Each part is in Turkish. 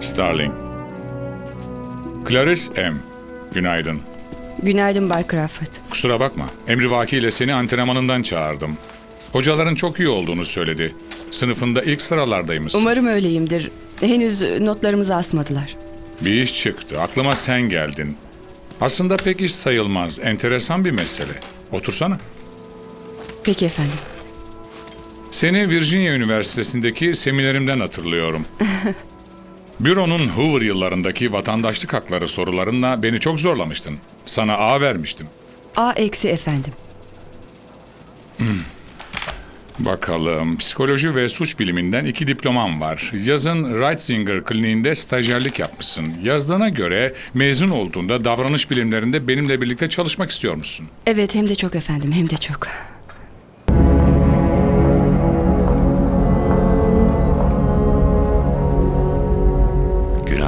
Starling. Clarice M. Günaydın. Günaydın Bay Crawford. Kusura bakma. Emrivaki ile seni antrenmanından çağırdım. Hocaların çok iyi olduğunu söyledi. Sınıfında ilk sıralardaymışsın. Umarım öyleyimdir. Henüz notlarımızı asmadılar. Bir iş çıktı. Aklıma sen geldin. Aslında pek iş sayılmaz. Enteresan bir mesele. Otursana. Peki efendim. Seni Virginia Üniversitesi'ndeki seminerimden hatırlıyorum. Büronun Hoover yıllarındaki vatandaşlık hakları sorularınla beni çok zorlamıştın. Sana A vermiştim. A eksi efendim. Bakalım, psikoloji ve suç biliminden iki diplomam var. Yazın Reitzinger kliniğinde stajyerlik yapmışsın. Yazdığına göre mezun olduğunda davranış bilimlerinde benimle birlikte çalışmak istiyormuşsun. Evet hem de çok efendim hem de çok.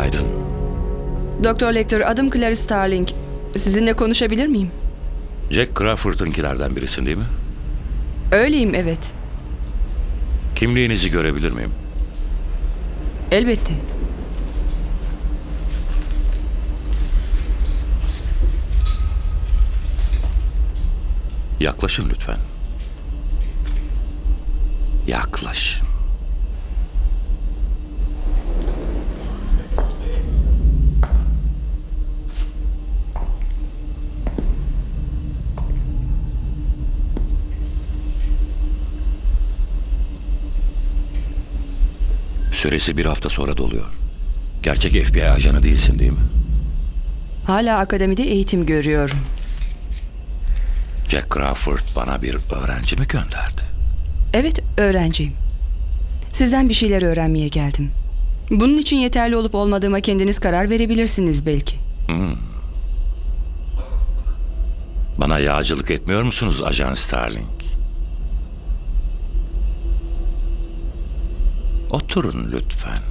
Günaydın. Doktor Lecter adım Clarice Starling. Sizinle konuşabilir miyim? Jack Crawford'ınkilerden birisin değil mi? Öyleyim evet. Kimliğinizi görebilir miyim? Elbette. Yaklaşın lütfen. Yaklaşın. Süresi bir hafta sonra doluyor. Gerçek FBI ajanı değilsin değil mi? Hala akademide eğitim görüyorum. Jack Crawford bana bir öğrenci mi gönderdi? Evet öğrenciyim. Sizden bir şeyler öğrenmeye geldim. Bunun için yeterli olup olmadığıma kendiniz karar verebilirsiniz belki. Bana yağcılık etmiyor musunuz Ajan Starling? Oturun lütfen.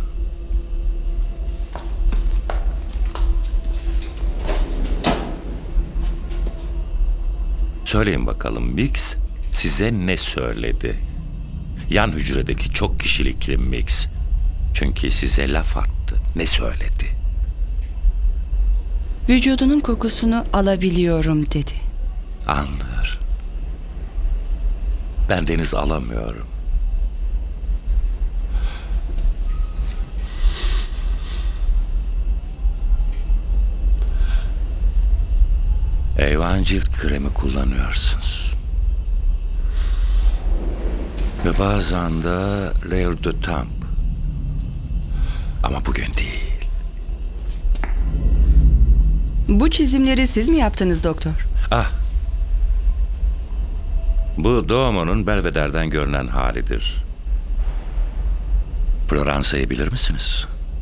Söyleyin bakalım Mix size ne söyledi? Yan hücredeki çok kişilikli Mix. Çünkü size laf attı. Ne söyledi? Vücudunun kokusunu alabiliyorum dedi. Anlar. Ben deniz alamıyorum. Eyvan cilt kremi kullanıyorsunuz. Ve bazen de Layer de Tamp. Ama bugün değil. Bu çizimleri siz mi yaptınız doktor? Ah. Bu Doğumo'nun Belvedere'den görünen halidir. Floransa'yı bilir misiniz?